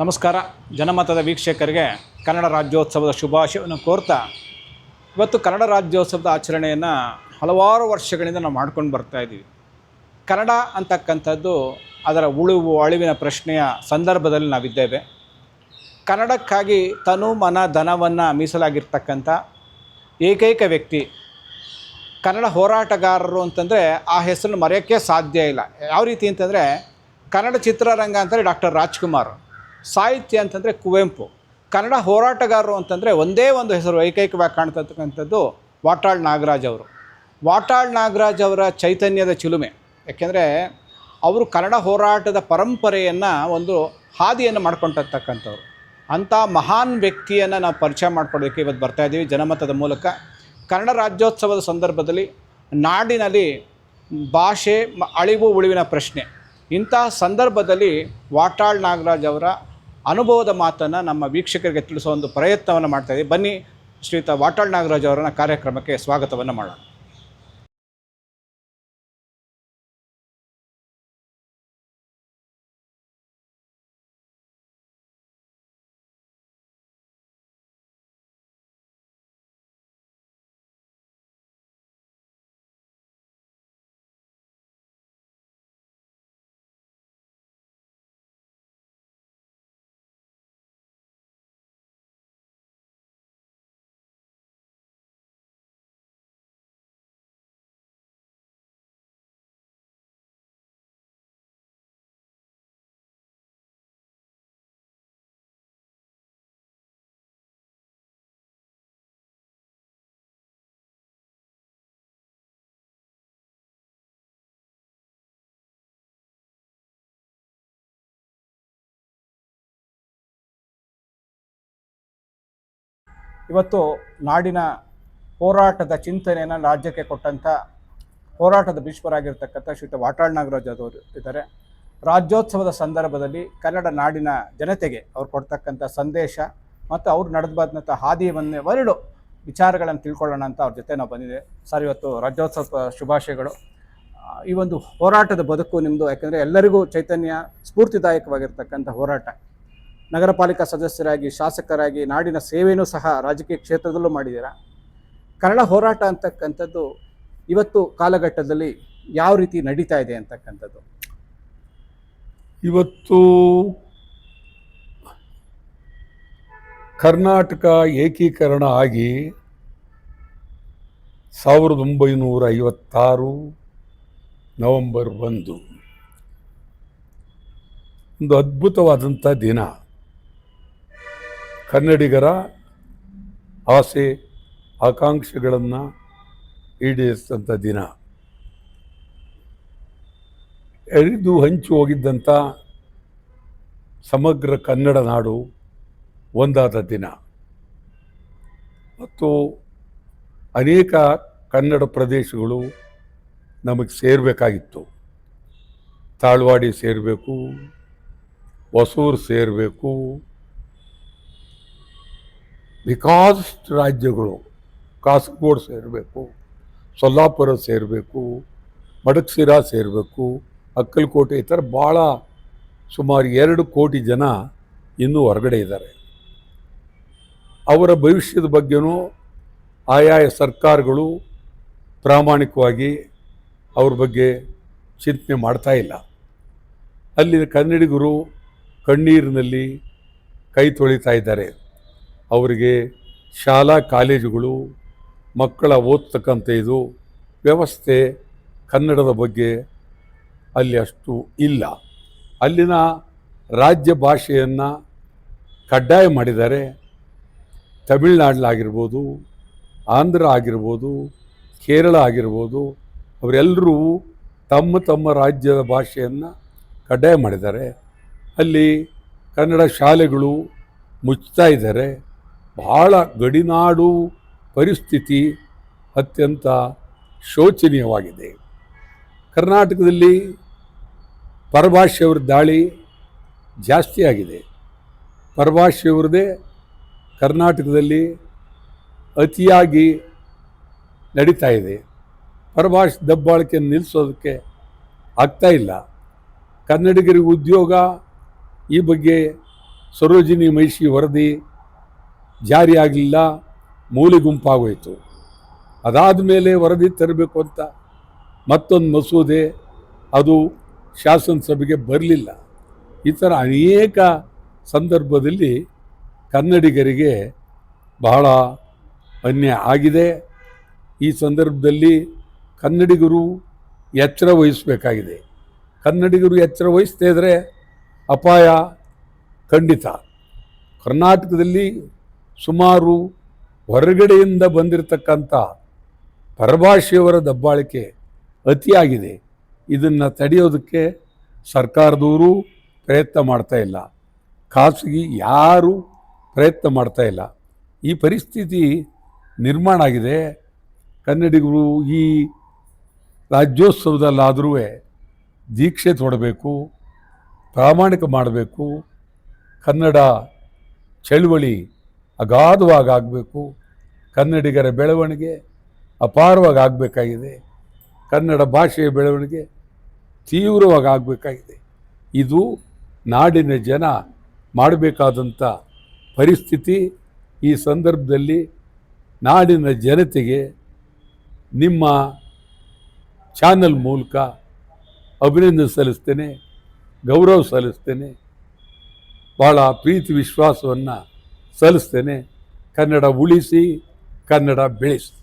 ನಮಸ್ಕಾರ. ಜನಮತದ ವೀಕ್ಷಕರಿಗೆ ಕನ್ನಡ ರಾಜ್ಯೋತ್ಸವದ ಶುಭಾಶಯವನ್ನು ಕೋರ್ತಾ ಇವತ್ತು ಕನ್ನಡ ರಾಜ್ಯೋತ್ಸವದ ಆಚರಣೆಯನ್ನು ಹಲವಾರು ವರ್ಷಗಳಿಂದ ನಾವು ಮಾಡ್ಕೊಂಡು ಬರ್ತಾ ಇದ್ದೀವಿ. ಕನ್ನಡ ಅಂತಕ್ಕಂಥದ್ದು ಅದರ ಉಳುವು, ಅಳಿವಿನ ಪ್ರಶ್ನೆಯ ಸಂದರ್ಭದಲ್ಲಿ ನಾವಿದ್ದೇವೆ. ಕನ್ನಡಕ್ಕಾಗಿ ತನು, ಮನ, ಧನವನ್ನು ಮೀಸಲಾಗಿರ್ತಕ್ಕಂಥ ಏಕೈಕ ವ್ಯಕ್ತಿ ಕನ್ನಡ ಹೋರಾಟಗಾರರು ಅಂತಂದರೆ ಆ ಹೆಸರನ್ನು ಮರೆಯೋಕ್ಕೆ ಸಾಧ್ಯ ಇಲ್ಲ. ಯಾವ ರೀತಿ ಅಂತಂದರೆ ಕನ್ನಡ ಚಿತ್ರರಂಗ ಅಂತಂದರೆ ಡಾಕ್ಟರ್ ರಾಜ್ಕುಮಾರ್. ಸಾಹಿತ್ಯ ಅಂತಂದರೆ ಕುವೆಂಪು. ಕನ್ನಡ ಹೋರಾಟಗಾರರು ಅಂತಂದರೆ ಒಂದೇ ಒಂದು ಹೆಸರು ಏಕೈಕವಾಗಿ ಕಾಣ್ತಕ್ಕಂಥದ್ದು ವಾಟಾಳ್ ನಾಗರಾಜ್ ಅವರು. ವಾಟಾಳ್ ನಾಗರಾಜ್ ಅವರ ಚೈತನ್ಯದ ಚಿಲುಮೆ. ಯಾಕೆಂದರೆ ಅವರು ಕನ್ನಡ ಹೋರಾಟದ ಪರಂಪರೆಯನ್ನು ಒಂದು ಹಾದಿಯನ್ನು ಮಾಡ್ಕೊಂಡಿರ್ತಕ್ಕಂಥವ್ರು ಅಂಥ ಮಹಾನ್ ವ್ಯಕ್ತಿಯನ್ನು ನಾವು ಪರಿಚಯ ಮಾಡ್ಕೊಳ್ಳೋದಕ್ಕೆ ಇವತ್ತು ಬರ್ತಾ ಇದ್ದೀವಿ ಜನಮತದ ಮೂಲಕ. ಕನ್ನಡ ರಾಜ್ಯೋತ್ಸವದ ಸಂದರ್ಭದಲ್ಲಿ ನಾಡಿನಲ್ಲಿ ಭಾಷೆ ಅಳಿವು, ಉಳಿವಿನ ಪ್ರಶ್ನೆ. ಇಂತಹ ಸಂದರ್ಭದಲ್ಲಿ ವಾಟಾಳ್ ನಾಗರಾಜ್ ಅವರ ಅನುಭವದ ಮಾತನ್ನು ನಮ್ಮ ವೀಕ್ಷಕರಿಗೆ ತಿಳಿಸೋ ಒಂದು ಪ್ರಯತ್ನವನ್ನು ಮಾಡ್ತಾ ಇದ್ದೀವಿ ಬನ್ನಿ ಶ್ರೀಯುತ ವಾಟಾಳ್ ನಾಗರಾಜ್ ಅವರನ್ನ ಕಾರ್ಯಕ್ರಮಕ್ಕೆ ಸ್ವಾಗತವನ್ನು ಮಾಡೋಣ. ಇವತ್ತು ನಾಡಿನ ಹೋರಾಟದ ಚಿಂತನೆಯನ್ನು ರಾಜ್ಯಕ್ಕೆ ಕೊಟ್ಟಂಥ ಹೋರಾಟದ ಭೀಷ್ಮರಾಗಿರ್ತಕ್ಕಂಥ ಶ್ರೀಯುತ ವಾಟಾಳ್ ನಾಗರಾಜ್ ಅವರು ಇದ್ದಾರೆ. ರಾಜ್ಯೋತ್ಸವದ ಸಂದರ್ಭದಲ್ಲಿ ಕನ್ನಡ ನಾಡಿನ ಜನತೆಗೆ ಅವ್ರು ಕೊಡ್ತಕ್ಕಂಥ ಸಂದೇಶ ಮತ್ತು ಅವ್ರು ನಡೆದು ಬಂದಂಥ ಹಾದಿಯವನ್ನೇ ಎರಡು ವಿಚಾರಗಳನ್ನು ತಿಳ್ಕೊಳ್ಳೋಣ ಅಂತ ಅವ್ರ ಜೊತೆ ನಾವು ಬಂದಿದೆ ಸರ್, ಇವತ್ತು ರಾಜ್ಯೋತ್ಸವ ಶುಭಾಶಯಗಳು. ಈ ಒಂದು ಹೋರಾಟದ ಬದುಕು ನಿಮ್ಮದು ಯಾಕೆಂದರೆ ಎಲ್ಲರಿಗೂ ಚೈತನ್ಯ ಸ್ಫೂರ್ತಿದಾಯಕವಾಗಿರ್ತಕ್ಕಂಥ ಹೋರಾಟ. ನಗರ ಪಾಲಿಕಾ ಸದಸ್ಯರಾಗಿ, ಶಾಸಕರಾಗಿ ನಾಡಿನ ಸೇವೆಯೂ ಸಹ ರಾಜಕೀಯ ಕ್ಷೇತ್ರದಲ್ಲೂ ಮಾಡಿದ್ದೀರಾ? ಕನ್ನಡ ಹೋರಾಟ ಅಂತಕ್ಕಂಥದ್ದು ಇವತ್ತು ಕಾಲಘಟ್ಟದಲ್ಲಿ ಯಾವ ರೀತಿ ನಡೀತಾ ಇದೆ ಅಂತಕ್ಕಂಥದ್ದು? ಇವತ್ತು ಕರ್ನಾಟಕ ಏಕೀಕರಣ ಆಗಿ ಸಾವಿರದ ಒಂಬೈನೂರ ಐವತ್ತಾರು ನವೆಂಬರ್ ಒಂದು. ಒಂದು ಅದ್ಭುತವಾದಂಥ ದಿನ. ಕನ್ನಡಿಗರ ಆಸೆ, ಆಕಾಂಕ್ಷೆಗಳನ್ನು ಈಡೇರಿಸಿದಂಥ ದಿನ. ಎರಿದು ಹಂಚಿ ಹೋಗಿದ್ದಂಥ ಸಮಗ್ರ ಕನ್ನಡ ನಾಡು ಒಂದಾದ ದಿನ. ಮತ್ತು ಅನೇಕ ಕನ್ನಡ ಪ್ರದೇಶಗಳು ನಮಗೆ ಸೇರಬೇಕಾಗಿತ್ತು. ತಾಳ್ವಾಡಿ ಸೇರಬೇಕು, ಹೊಸೂರು ಸೇರಬೇಕು ಬೇಕಾದಷ್ಟು ರಾಜ್ಯಗಳು ಕಾಸರಗೋಡು ಸೇರಬೇಕು, ಸೊಲ್ಲಾಪುರ ಸೇರಬೇಕು, ಮಡಕ್ಸಿರಾ ಸೇರಬೇಕು, ಅಕ್ಕಲಕೋಟೆ ಈ ಥರ ಭಾಳ ಸುಮಾರು ಎರಡು ಕೋಟಿ ಜನ ಇನ್ನೂ ಹೊರಗಡೆ ಇದ್ದಾರೆ. ಅವರ ಭವಿಷ್ಯದ ಬಗ್ಗೆನೂ ಆಯಾಯ ಸರ್ಕಾರಗಳು ಪ್ರಾಮಾಣಿಕವಾಗಿ ಅವ್ರ ಬಗ್ಗೆ ಚಿಂತನೆ ಮಾಡ್ತಾ ಇಲ್ಲ. ಅಲ್ಲಿನ ಕನ್ನಡಿಗರು ಕಣ್ಣೀರಿನಲ್ಲಿ ಕೈ ತೊಳಿತಾ ಇದ್ದಾರೆ. ಅವರಿಗೆ ಶಾಲಾ ಕಾಲೇಜುಗಳು, ಮಕ್ಕಳ ಓದ್ತಕ್ಕಂಥ ಇದು ವ್ಯವಸ್ಥೆ ಕನ್ನಡದ ಬಗ್ಗೆ ಅಲ್ಲಿ ಅಷ್ಟು ಇಲ್ಲ. ಅಲ್ಲಿನ ರಾಜ್ಯ ಭಾಷೆಯನ್ನು ಕಡ್ಡಾಯ ಮಾಡಿದ್ದಾರೆ. ತಮಿಳ್ನಾಡಲಾಗಿರ್ಬೋದು ಆಂಧ್ರ ಆಗಿರ್ಬೋದು, ಕೇರಳ ಆಗಿರ್ಬೋದು ಅವರೆಲ್ಲರೂ ತಮ್ಮ ತಮ್ಮ ರಾಜ್ಯದ ಭಾಷೆಯನ್ನು ಕಡ್ಡಾಯ ಮಾಡಿದ್ದಾರೆ. ಅಲ್ಲಿ ಕನ್ನಡ ಶಾಲೆಗಳು ಮುಚ್ತಾ ಇದ್ದಾರೆ. ಬಹಳ ಗಡಿನಾಡು ಪರಿಸ್ಥಿತಿ ಅತ್ಯಂತ ಶೋಚನೀಯವಾಗಿದೆ. ಕರ್ನಾಟಕದಲ್ಲಿ ಪರಭಾಷೆಯವ್ರ ದಾಳಿ ಜಾಸ್ತಿ ಆಗಿದೆ. ಪರಭಾಷೆಯವ್ರದ್ದೇ ಕರ್ನಾಟಕದಲ್ಲಿ ಅತಿಯಾಗಿ ನಡೀತಾ ಇದೆ. ಪರಭಾಷೆ ದಬ್ಬಾಳಿಕೆ ನಿಲ್ಲಿಸೋದಕ್ಕೆ ಆಗ್ತಾ ಇಲ್ಲ. ಕನ್ನಡಿಗರಿಗೆ ಉದ್ಯೋಗ ಈ ಬಗ್ಗೆ ಸರೋಜಿನಿ ಮಹಿಷಿ ವರದಿ ಜಾರಿಯಾಗಲಿಲ್ಲ ಮೂಲೆ ಗುಂಪಾಗೋಯಿತು. ಅದಾದ ಮೇಲೆ ವರದಿ ತರಬೇಕು ಅಂತ ಮತ್ತೊಂದು ಮಸೂದೆ, ಅದು ಶಾಸನಸಭೆಗೆ ಬರಲಿಲ್ಲ. ಈ ಥರ ಅನೇಕ ಸಂದರ್ಭದಲ್ಲಿ ಕನ್ನಡಿಗರಿಗೆ ಬಹಳ ಅನ್ಯಾಯ ಆಗಿದೆ. ಈ ಸಂದರ್ಭದಲ್ಲಿ ಕನ್ನಡಿಗರು ಎಚ್ಚರ ವಹಿಸಬೇಕಾಗಿದೆ. ಕನ್ನಡಿಗರು ಎಚ್ಚರ ವಹಿಸ್ತಾ ಇದ್ದರೆ ಅಪಾಯ ಖಂಡಿತ. ಕರ್ನಾಟಕದಲ್ಲಿ ಸುಮಾರು ಹೊರಗಡೆಯಿಂದ ಬಂದಿರತಕ್ಕಂಥ ಪರಭಾಷೆಯವರ ದಬ್ಬಾಳಿಕೆ ಅತಿಯಾಗಿದೆ. ಇದನ್ನು ತಡೆಯೋದಕ್ಕೆ ಸರ್ಕಾರದವರು ಪ್ರಯತ್ನ ಮಾಡ್ತಾ ಇಲ್ಲ. ಖಾಸಗಿ ಯಾರೂ ಪ್ರಯತ್ನ ಮಾಡ್ತಾ ಇಲ್ಲ. ಈ ಪರಿಸ್ಥಿತಿ ನಿರ್ಮಾಣ ಆಗಿದೆ. ಕನ್ನಡಿಗರು ಈ ರಾಜ್ಯೋತ್ಸವದಲ್ಲಾದರೂ ದೀಕ್ಷೆ ತೊಡಬೇಕು, ಪ್ರಾಮಾಣಿಕ ಮಾಡಬೇಕು. ಕನ್ನಡ ಚಳುವಳಿ ಅಗಾಧವಾಗಿ ಆಗಬೇಕು ಕನ್ನಡಿಗರ ಬೆಳವಣಿಗೆ ಅಪಾರವಾಗಿ ಆಗಬೇಕಾಗಿದೆ ಕನ್ನಡ ಭಾಷೆಯ ಬೆಳವಣಿಗೆ ತೀವ್ರವಾಗಿ ಆಗಬೇಕಾಗಿದೆ ಇದು ನಾಡಿನ ಜನ ಮಾಡಬೇಕಾದಂಥ ಪರಿಸ್ಥಿತಿ ಈ ಸಂದರ್ಭದಲ್ಲಿ ನಾಡಿನ ಜನತೆಗೆ ನಿಮ್ಮ ಚಾನಲ್ ಮೂಲಕ ಅಭಿನಂದನೆ ಸಲ್ಲಿಸ್ತೇನೆ, ಗೌರವ ಸಲ್ಲಿಸ್ತೇನೆ. ಭಾಳ ಪ್ರೀತಿ, ವಿಶ್ವಾಸವನ್ನು ಸಲ್ಲಿಸ್ತೇನೆ ಕನ್ನಡ ಉಳಿಸಿ ಕನ್ನಡ ಬೆಳೆಸಿ